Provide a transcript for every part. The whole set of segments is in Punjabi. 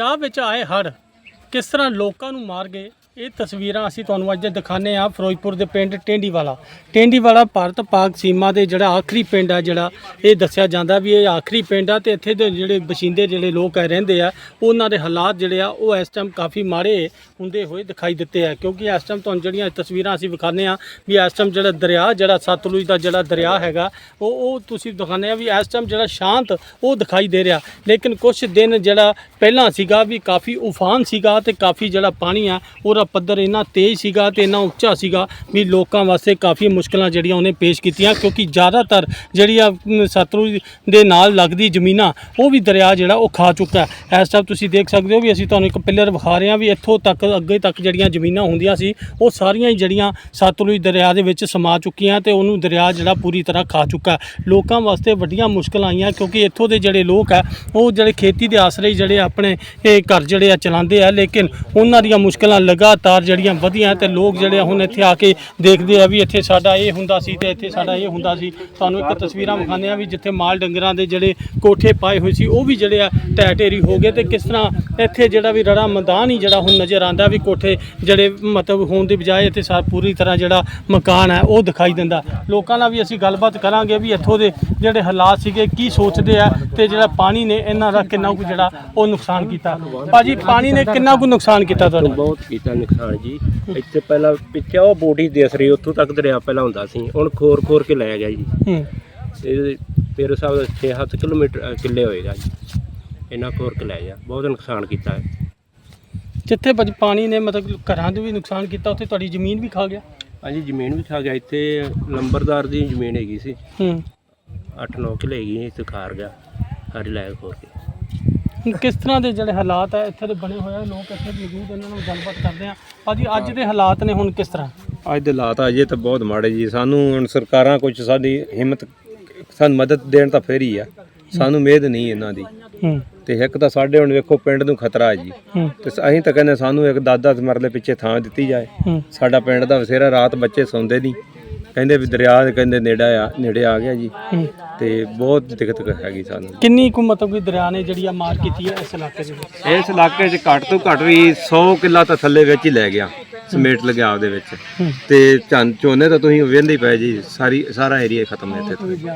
ਪੰਜਾਬ ਵਿੱਚ ਆਏ ਹੜ੍ਹ ਕਿਸ ਤਰ੍ਹਾਂ ਲੋਕਾਂ ਨੂੰ ਮਾਰ ਗਏ ਇਹ ਤਸਵੀਰਾਂ ਅਸੀਂ ਤੁਹਾਨੂੰ ਅੱਜ ਦਿਖਾਣੇ ਆ ਫਿਰੋਜ਼ਪੁਰ ਦੇ ਪਿੰਡ ਟੇਂਡੀਵਾਲਾ। ਟੇਂਡੀਵਾਲਾ ਭਾਰਤ ਪਾਕ ਸੀਮਾ ਦੇ ਜਿਹੜਾ ਆਖਰੀ ਪਿੰਡ ਆ, ਜਿਹੜਾ ਇਹ ਦੱਸਿਆ ਜਾਂਦਾ ਵੀ ਇਹ ਆਖਰੀ ਪਿੰਡ ਆ ਤੇ ਇੱਥੇ ਦੇ ਜਿਹੜੇ ਬਸ਼ਿੰਦੇ ਜਿਹੜੇ ਲੋਕ ਆ, ਰਹਿੰਦੇ ਆ, ਉਹਨਾਂ ਦੇ ਹਾਲਾਤ ਜਿਹੜੇ ਆ, ਉਹ ਇਸ ਟਾਈਮ ਕਾਫੀ ਮਾੜੇ ਹੁੰਦੇ ਹੋਏ ਦਿਖਾਈ ਦਿੱਤੇ ਆ। ਕਿਉਂਕਿ ਇਸ ਟਾਈਮ ਤੁਹਾਨੂੰ ਜਿਹੜੀਆਂ ਤਸਵੀਰਾਂ ਅਸੀਂ ਵਿਖਾਣੇ ਆ ਵੀ ਇਸ ਟਾਈਮ ਜਿਹੜਾ ਦਰਿਆ, ਜਿਹੜਾ ਸਤਲੁਜ ਦਾ ਜਿਹੜਾ ਦਰਿਆ ਹੈਗਾ, ਉਹ ਉਹ ਤੁਸੀਂ ਦਿਖਾਉਂਦੇ ਆ ਵੀ ਇਸ ਟਾਈਮ ਜਿਹੜਾ ਸ਼ਾਂਤ ਉਹ ਦਿਖਾਈ ਦੇ ਰਿਹਾ। ਲੇਕਿਨ ਕੁਝ ਦਿਨ ਜਿਹੜਾ ਪਹਿਲਾਂ ਸੀਗਾ ਵੀ ਕਾਫੀ ਉਫਾਨ ਸੀਗਾ ਤੇ ਕਾਫੀ ਜਿਹੜਾ ਪਾਣੀ ਆ, ਉਹ ਉਹਦਾ ਪੱਧਰ ਇੰਨਾ ਤੇਜ਼ ਸੀਗਾ ਤੇ ਇੰਨਾ ਉੱਚਾ ਸੀਗਾ ਵੀ ਲੋਕਾਂ ਵਾਸਤੇ ਕਾਫੀ ਮੁਸ਼ਕਲਾਂ ਜਿਹੜੀਆਂ ਉਹਨੇ ਪੇਸ਼ ਕੀਤੀਆਂ ਕਿਉਂਕਿ ਜ਼ਿਆਦਾਤਰ ਜਿਹੜੀਆਂ ਅਮ, ਸਤਲੁਜ ਦੇ ਨਾਲ ਲੱਗਦੀ ਜ਼ਮੀਨਾਂ ਉਹ ਵੀ ਦਰਿਆ ਜਿਹੜਾ ਉਹ ਖਾ ਚੁੱਕਾ ਹੈ। ਇਸ ਟਾਈਮ ਤੁਸੀਂ ਦੇਖ ਸਕਦੇ ਹੋ ਵੀ ਅਸੀਂ ਤੁਹਾਨੂੰ ਇੱਕ ਪਿੱਲਰ ਵਿਖਾ ਰਹੇ ਹਾਂ ਵੀ ਇੱਥੋਂ ਤੱਕ ਅੱਗੇ ਤੱਕ ਜਿਹੜੀਆਂ ਜ਼ਮੀਨਾਂ ਹੁੰਦੀਆਂ ਸੀ ਉਹ ਸਾਰੀਆਂ ਹੀ ਜਿਹੜੀਆਂ ਸਤਲੁਜ ਦਰਿਆ ਦੇ ਵਿੱਚ ਸਮਾ ਚੁੱਕੀਆਂ ਤੇ ਉਹਨੂੰ ਦਰਿਆ ਜਿਹੜਾ ਪੂਰੀ ਤਰ੍ਹਾਂ ਖਾ ਚੁੱਕਾ ਲੋਕਾਂ ਵਾਸਤੇ ਵੱਡੀਆਂ ਮੁਸ਼ਕਲਾਂ ਆਈਆਂ ਕਿਉਂਕਿ ਇੱਥੋਂ ਦੇ ਜਿਹੜੇ ਲੋਕ ਆ ਉਹ ਜਿਹੜੇ ਖੇਤੀ ਦੇ ਆਸਰੇ ਹੀ ਜਿਹੜੇ ਆਪਣੇ ਇਹ ਘਰ ਜਿਹੜੇ ਆ ਚਲਾਉਂਦੇ ਆ ਲੇਕਿਨ ਉਹਨਾਂ ਦੀਆਂ ਮੁਸ਼ਕਲਾਂ ਲਗਾਤਾਰ ਜਿਹੜੀਆਂ ਵਧੀਆਂ ਤੇ ਲੋਕ ਜਿਹੜੇ ਆ ਹੁਣ ਇੱਥੇ ਆ ਕੇ ਦੇਖਦੇ ਆ ਵੀ ਇੱਥੇ ਸਾਡਾ ਇਹ ਹੁੰਦਾ ਸੀ ਤੇ ਇੱਥੇ ਸਾਡਾ ਇਹ ਹੁੰਦਾ ਸੀ। ਤੁਹਾਨੂੰ ਇੱਕ ਤਸਵੀਰਾਂ ਵਿਖਾਉਂਦੇ ਆ ਵੀ ਜਿੱਥੇ ਮਾਲ ਡੰਗਰਾਂ ਦੇ ਜਿਹੜੇ ਕੋਠੇ ਪਾਏ ਹੋਏ ਸੀ, ਉਹ ਵੀ ਜਿਹੜੇ ਆ ਢਹਿ ਢੇਰੀ ਹੋ ਗਏ ਤੇ ਕਿਸ ਤਰ੍ਹਾਂ ਇੱਥੇ ਜਿਹੜਾ ਵੀ ਰੜਾ ਮੈਦਾਨ ਹੀ ਜਿਹੜਾ ਹੁਣ ਨਜ਼ਰ ਆਂਦਾ ਵੀ ਕੋਠੇ ਜਿਹੜੇ ਮਤਲਬ ਹੋਣ ਦੀ ਬਜਾਏ ਇੱਥੇ ਸਾ ਪੂਰੀ ਤਰ੍ਹਾਂ ਜਿਹੜਾ ਮਕਾਨ ਹੈ, ਉਹ ਦਿਖਾਈ ਦਿੰਦਾ। ਲੋਕਾਂ ਨਾਲ ਵੀ ਅਸੀਂ ਗੱਲਬਾਤ ਕਰਾਂਗੇ ਵੀ ਇੱਥੋਂ ਦੇ ਜਿਹੜੇ ਹਾਲਾਤ ਸੀਗੇ, ਕੀ ਸੋਚਦੇ ਆ ਤੇ ਜਿਹੜਾ ਪਾਣੀ ਨੇ ਇਹਨਾਂ ਦਾ ਕਿੰਨਾ ਕੁ ਜਿਹੜਾ ਉਹ ਨੁਕਸਾਨ ਕੀਤਾ। ਭਾਜੀ, ਪਾਣੀ ਨੇ ਕਿੰਨਾ ਕੁ ਨੁਕਸਾਨ ਕੀਤਾ ਤੁਹਾਡਾ? ਬਹੁਤ ਕੀਤਾ ਨੁਕਸਾਨ ਜੀ। ਇੱਥੇ ਪਹਿਲਾਂ ਪਿੱਛੇ ਉਹ ਬੋਡੀ ਦਿਸ ਰਹੀ ਉੱਥੋਂ ਤੱਕ ਦਰਿਆ ਪਹਿਲਾਂ ਹੁੰਦਾ ਸੀ। ਹੁਣ ਖੋਰ ਖੋਰ ਕੇ ਲੈ ਗਿਆ ਜੀ। ਹੂੰ। ਇਹ ਤੇਰੇ ਹਿਸਾਬ ਨਾਲ 6-7 ਕਿਲੋਮੀਟਰ ਕਿੱਲੇ ਹੋਏਗਾ ਜੀ। ਇੰਨਾ ਖੋਰ ਕੇ ਲੈ ਗਿਆ। ਬਹੁਤ ਨੁਕਸਾਨ ਕੀਤਾ ਹੈ। ਜਿੱਥੇ ਭਾਜੀ ਪਾਣੀ ਨੇ ਮਤਲਬ ਘਰਾਂ ਦੇ ਵੀ ਨੁਕਸਾਨ ਕੀਤਾ ਉੱਥੇ ਤੁਹਾਡੀ ਜ਼ਮੀਨ ਵੀ ਖਾ ਗਿਆ? ਹਾਂਜੀ ਜ਼ਮੀਨ ਵੀ ਖਾ ਗਿਆ। ਇੱਥੇ ਲੰਬਰਦਾਰ ਦੀ ਜ਼ਮੀਨ ਹੈਗੀ ਸੀ। ਹੂੰ। 8-9 ਕਿੱਲੇ ਹੈਗੀ ਇੱਥੇ ਖਾਰ ਗਿਆ। ਸਾਰੀ ਲੈ ਖੋਰ ਕੇ। ਹੁਣ ਕਿਸ ਤਰ੍ਹਾਂ ਦੇ ਜਿਹੜੇ ਹਾਲਾਤ ਆ ਇੱਥੇ ਦੇ ਬਣੇ ਹੋਏ ਆ ਲੋਕ ਇੱਥੇ ਮੌਜੂਦ ਇਹਨਾਂ ਨਾਲ ਗੱਲਬਾਤ ਕਰਦੇ ਆ। ਭਾਜੀ ਅੱਜ ਦੇ ਹਾਲਾਤ ਨੇ ਹੁਣ ਕਿਸ ਤਰ੍ਹਾਂ? ਅੱਜ ਦੇ ਹਾਲਾਤ ਅਜੇ ਤਾਂ ਬਹੁਤ ਮਾੜੇ ਜੀ। ਸਾਨੂੰ ਹੁਣ ਸਰਕਾਰਾਂ ਕੁਝ ਸਾਡੀ ਹਿੰਮਤ ਸਾਨੂੰ ਮਦਦ ਦੇਣ ਤਾਂ ਫੇਰ ਹੀ ਆ। ਸਾਨੂੰ ਉਮੀਦ ਨਹੀਂ ਇਹਨਾਂ ਦੀ। ਹੂੰ। ਤੇ ਇੱਕ ਤਾਂ ਸਾਡੇ ਹੁਣ ਵੇਖੋ ਪਿੰਡ ਨੂੰ ਖਤਰਾ ਹੈ ਜੀ। ਹੂੰ। ਤੇ ਅਸੀਂ ਤਾਂ ਕਹਿੰਦੇ ਸਾਨੂੰ ਇੱਕ ਦਾਦਾ ਮਰਲੇ ਪਿੱਛੇ ਥਾਂ ਦਿੱਤੀ ਜਾਏ। ਹੂੰ। ਸਾਡਾ ਪਿੰਡ ਦਾ ਵਸੇਰਾ ਰਾਤ ਬੱਚੇ ਸੌਂਦੇ ਨਹੀਂ। ਕਹਿੰਦੇ ਵੀ ਦਰਿਆ ਦੇ ਕਹਿੰਦੇ ਨੇੜੇ ਆ ਨੇੜੇ ਆ ਗਿਆ ਜੀ। ਹੂੰ। ਤੇ ਬਹੁਤ ਦਿੱਕਤ ਹੈਗੀ ਸਾਨੂੰ। ਕਿੰਨੀ ਕੁ ਮਤਲਬ ਕਿ ਦਰਿਆ ਨੇ ਜਿਹੜੀ ਆ ਮਾਰ ਕੀਤੀ ਹੈ ਇਸ ਇਲਾਕੇ ਦੇ ਵਿੱਚ? ਇਸ ਇਲਾਕੇ 'ਚ ਘੱਟ ਤੋਂ ਘੱਟ ਵੀ 100 ਕਿੱਲਾ ਤਾਂ ਥੱਲੇ ਵਿੱਚ ਹੀ ਲੈ ਗਿਆ ਸਮੇਟ ਲਗਿਆ ਆਪਦੇ ਵਿੱਚ। ਤੇ ਚੰਨ ਝੋਨੇ ਤਾਂ ਤੁਸੀਂ ਵੇਂਦੇ ਹੀ ਪਏ ਜੀ ਸਾਰੀ ਸਾਰਾ ਏਰੀਆ ਖਤਮ ਹੈ ਇੱਥੇ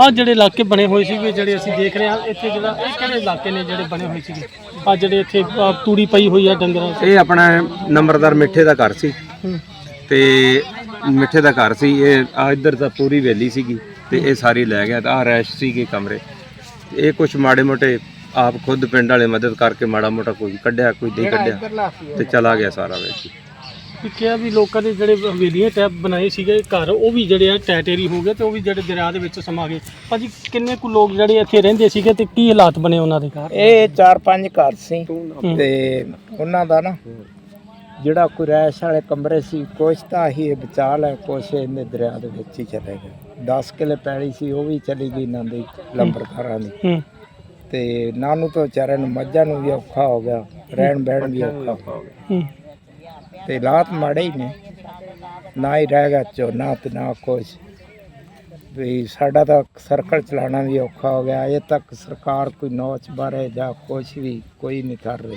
ਆ ਜਿਹੜੇ ਇਲਾਕੇ ਬਣੇ ਹੋਏ ਸੀਗੇ ਜਿਹੜੇ ਅਸੀਂ ਦੇਖ ਰਹੇ ਹਾਂ ਇੱਥੇ ਜਿਹੜਾ ਇਹ ਕਿਹੜੇ ਇਲਾਕੇ ਨੇ ਜਿਹੜੇ ਬਣੇ ਹੋਏ ਸੀਗੇ? ਆ ਜਿਹੜੇ ਇੱਥੇ ਆਹ ਤੂੜੀ ਪਈ ਹੋਈ ਆ ਡੰਗਰਾਂ ਦੀ। ਇਹ ਆਪਣਾ ਨੰਬਰਦਾਰ ਮਿੱਠੇ ਦਾ ਘਰ ਸੀ। ਹੂੰ। ਤੇ ਮਿੱਠੇ ਦਾ ਘਰ ਸੀ ਇਹ ਆ ਇੱਧਰ ਤਾਂ ਪੂਰੀ ਵੇਲੀ ਸੀਗੀ। ਤੇ ਇਹ ਸਾਰੀ ਲੈ ਗਿਆ ਤਾਂ ਆ ਰੈਸ਼ ਸੀਗੇ ਕਮਰੇ। ਇਹ ਕੁਝ ਮਾੜੇ ਮੋਟੇ ਆਪ ਖੁਦ ਪਿੰਡ ਵਾਲੇ ਮਦਦ ਕਰਕੇ ਮਾੜਾ ਮੋਟਾ ਕੋਈ ਕੱਢਿਆ ਕੋਈ ਨਹੀਂ ਕੱਢਿਆ ਤੇ ਚਲਾ ਗਿਆ ਸਾਰਾ ਵਿੱਚ। ਕਿ ਕਿਹਾ ਵੀ ਲੋਕਾਂ ਦੇ ਜਿਹੜੇ ਹਵੇਲੀਆਂ ਟੈਪ ਬਣਾਏ ਸੀਗੇ ਘਰ ਉਹ ਵੀ ਜਿਹੜੇ ਆ ਟੈਟੇਰੀ ਹੋ ਗਏ ਤੇ ਉਹ ਵੀ ਜਿਹੜੇ ਦਰਿਆ ਦੇ ਵਿੱਚ ਸਮਾ ਗਏ। ਭਾਜੀ ਕਿੰਨੇ ਕੁ ਲੋਕ ਜਿਹੜੇ ਇੱਥੇ ਰਹਿੰਦੇ ਸੀਗੇ ਤੇ ਕੀ ਹਾਲਾਤ ਬਣੇ ਉਹਨਾਂ ਦੇ ਘਰ? ਇਹ ਚਾਰ ਪੰਜ ਘਰ ਸੀ ਤੇ ਉਹਨਾਂ ਦਾ ਨਾ ਜਿਹੜਾ ਕੋਈ ਰੈਸ਼ ਵਾਲੇ ਕਮਰੇ ਸੀ ਕੁਛ ਤਾਂ ਹੀ ਇਹ ਬਚਾ ਲੈ ਕੁਛ ਇਹਨੇ ਦਰਿਆ ਦੇ ਵਿੱਚ ਹੀ ਚਲੇ ਗਏ। 10 ਕਿਲੇ ਪੈਲੀ ਸੀ ਉਹ ਵੀ ਚਲੀ ਗਈ ਇਹਨਾਂ ਦੀ ਲੰਬਰਦਾਰਾਂ ਦੀ। ਹੂੰ। ਤੇ ਨਾਨੂ ਤੋਂ ਵਿਚਾਰੇ ਨੂੰ ਮੱਝਾਂ ਨੂੰ ਵੀ ਔਖਾ ਹੋ ਗਿਆ ਰਹਿਣ ਬਹਿਣ ਵੀ ਔਖਾ ਹੋ ਗਿਆ। ਹੂੰ। ਤੇ ਹਾਲਾਤ ਮਾੜੇ ਹੀ ਨੇ। ਨਾ ਹੀ ਰਹਿ ਗਿਆ ਝੋਨਾ ਤੇ ਨਾ ਕੁਛ। ਵੀ ਸਾਡਾ ਤਾਂ ਸਰਕਲ ਚਲਾਉਣਾ ਵੀ ਔਖਾ ਹੋ ਗਿਆ ਅਜੇ ਤੱਕ ਸਰਕਾਰ ਕੋਈ ਨੌਚ ਬਾਰੇ ਜਾਂ ਕੁਛ ਵੀ ਕੋਈ ਨਹੀਂ ਕਰ ਰਹੀ।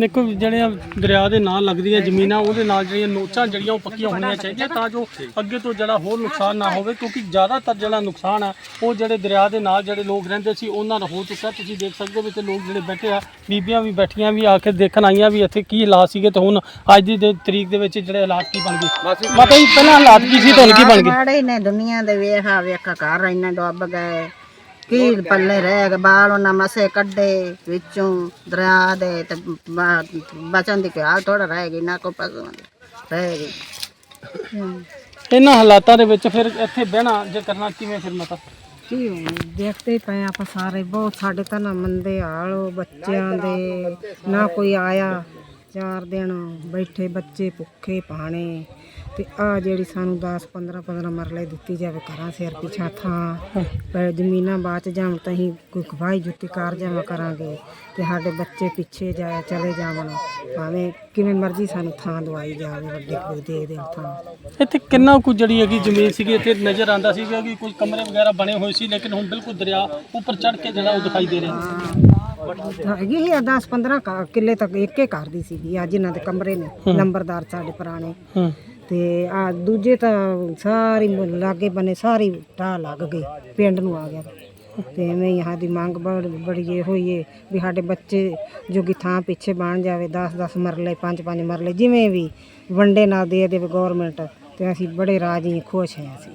ਦੇਖੋ ਜਿਹੜੀਆਂ ਦਰਿਆ ਦੇ ਨਾਲ ਲੱਗਦੀਆਂ ਜ਼ਮੀਨਾਂ ਉਹਦੇ ਨਾਲ ਜਿਹੜੀਆਂ ਨੋਚਾਂ ਜਿਹੜੀਆਂ ਉਹ ਪੱਕੀਆਂ ਹੋਣੀਆਂ ਚਾਹੀਦੀਆਂ ਤਾਂ ਜੋ ਅੱਗੇ ਤੋਂ ਜਿਹੜਾ ਹੋਰ ਨੁਕਸਾਨ ਨਾ ਹੋਵੇ ਕਿਉਂਕਿ ਜ਼ਿਆਦਾਤਰ ਜਿਹੜਾ ਨੁਕਸਾਨ ਹੈ ਉਹ ਜਿਹੜੇ ਦਰਿਆ ਦੇ ਨਾਲ ਜਿਹੜੇ ਲੋਕ ਰਹਿੰਦੇ ਸੀ ਉਹਨਾਂ ਦਾ ਹੋ ਚੁੱਕਾ ਤੁਸੀਂ ਦੇਖ ਸਕਦੇ ਹੋ ਵੀ ਤੇ ਲੋਕ ਜਿਹੜੇ ਬੈਠੇ ਆ ਬੀਬੀਆਂ ਵੀ ਬੈਠੀਆਂ ਵੀ ਆ ਕੇ ਦੇਖਣ ਆਈਆਂ ਵੀ ਇੱਥੇ ਕੀ ਹਾਲਾਤ ਸੀਗੇ ਤੇ ਹੁਣ ਅੱਜ ਦੀ ਦੇ ਤਰੀਕ ਦੇ ਵਿੱਚ ਜਿਹੜੇ ਹਾਲਾਤ ਕੀ ਬਣ ਗਏ। ਮਾਤਾ ਜੀ ਪਹਿਲਾਂ ਹਾਲਾਤ ਕੀ ਸੀ ਤੁਹਾਨੂੰ ਕੀ ਬਣ ਗਏ? ਮਾੜੇ ਨੇ ਦੁਨੀਆ ਦੇ ਵੇਖਾ ਵੇਖਾ ਘਰ ਇੰਨੇ ਡੁੱਬ ਗਏ। ਕੀ ਪੱਲੇ ਰਹਿ ਗਏ ਬਾਲ ਉਹਨਾਂ ਮਸੇ ਕੱਢੇ ਵਿੱਚੋਂ ਦਰਿਆ ਦੇ ਤੇ ਬਚਨ ਦੀ ਪਿਆਲ ਥੋੜਾ ਰਹਿ ਗਈ ਨਾ ਕੋ ਪਸੂ ਰਹਿ ਗਈ। ਇਹਨਾਂ ਹਾਲਾਤਾਂ ਦੇ ਵਿੱਚ ਫਿਰ ਇੱਥੇ ਬਹਿਣਾ ਜੇ ਕਰਨਾ ਕਿਵੇਂ ਫਿਰ ਮਾਤਾ? ਕੀ ਹੋਣਾ? ਦੇਖਦੇ ਹੀ ਪਏ ਆਪਾਂ ਸਾਰੇ ਬਹੁਤ ਸਾਡੇ ਤਾਂ ਨਾ ਮੰਦੇ ਹਾਲ ਉਹ ਬੱਚਿਆਂ ਦੇ ਨਾ ਕੋਈ ਆਇਆ ਚਾਰ ਦਿਨ ਬੈਠੇ ਬੱਚੇ ਭੁੱਖੇ ਪਾਣੇ। ਤੇ ਆ ਜਿਹੜੀ ਸਾਨੂੰ 10 15 15 ਮਰਲੇ ਦਿੱਤੀ ਜਾਵੇ ਘਰਾਂ ਸਿਰ ਪਿਛਾ ਥਾਂ ਪਰ ਜ਼ਮੀਨਾਂ ਬਾਚ ਜਾਣ ਤਾਂ ਹੀ ਕੋਈ ਖਵਾਈ ਜੁੱਤੀ ਕਾਰ ਜਾਵਾਂ ਕਰਾਂਗੇ ਤੇ ਸਾਡੇ ਬੱਚੇ ਪਿੱਛੇ ਜਾਇਆ ਚਲੇ ਜਾਵਣ ਭਾਵੇਂ ਕਿਵੇਂ ਮਰਜ਼ੀ ਸਾਨੂੰ ਥਾਂ ਦਵਾਈ ਜਾਵੇ ਵੱਡੇ ਕੋਈ ਦੇ ਦੇ ਥਾਂ। ਇੱਥੇ ਕਿੰਨਾ ਕੁ ਜਿਹੜੀ ਹੈਗੀ ਜ਼ਮੀਨ ਸੀਗੀ ਇੱਥੇ ਨਜ਼ਰ ਆਂਦਾ ਸੀ ਕਿ ਕੁਝ ਕਮਰੇ ਵਗੈਰਾ ਬਣੇ ਹੋਏ ਸੀ ਲੇਕਿਨ ਹੁਣ ਬਿਲਕੁਲ ਦਰਿਆ ਉੱਪਰ ਚੜ ਕੇ ਜਿਹੜਾ ਉਹ ਦਿਖਾਈ ਦੇ ਰਿਹਾ। ਹੈਗੀ ਹੀ 10 15 ਕਿੱਲੇ ਤੱਕ ਇੱਕੇ ਘਰ ਦੀ ਸੀਗੀ ਆ ਜਿਨ੍ਹਾਂ ਦੇ ਕਮਰੇ ਨੇ ਨੰਬਰਦਾਰ ਸਾਡੇ ਪੁਰਾਣੇ। ਹੂੰ। ਤੇ ਆ ਦੂਜੇ ਤਾਂ ਸਾਰੀ ਮ- ਲਾਗੇ ਬਨੇ ਸਾਰੀ ਢਾਹ ਲੱਗ ਗਈ, ਪਿੰਡ ਨੂੰ ਆ ਗਿਆ। ਤੇ ਐਵੇਂ ਹੀ ਸਾਡੀ ਮੰਗ ਬੜ, ਬੜੀ ਇਹ ਹੋਈ ਏ ਵੀ ਸਾਡੇ ਬੱਚੇ ਜੋਗੀ ਥਾਂ ਪਿੱਛੇ ਬਣ ਜਾਵੇ 10 10 ਮਰਲੇ 5 5 ਮਰਲੇ, ਜਿਵੇਂ ਵੀ ਵੰਡੇ ਨਾ ਦੇ ਦੇਵੇ ਗਵਰਨਮੈਂਟ ਤੇ ਅਸੀਂ ਬੜੇ ਰਾਜੀ, ਖੁਸ਼ ਹਾਂ ਅਸੀਂ।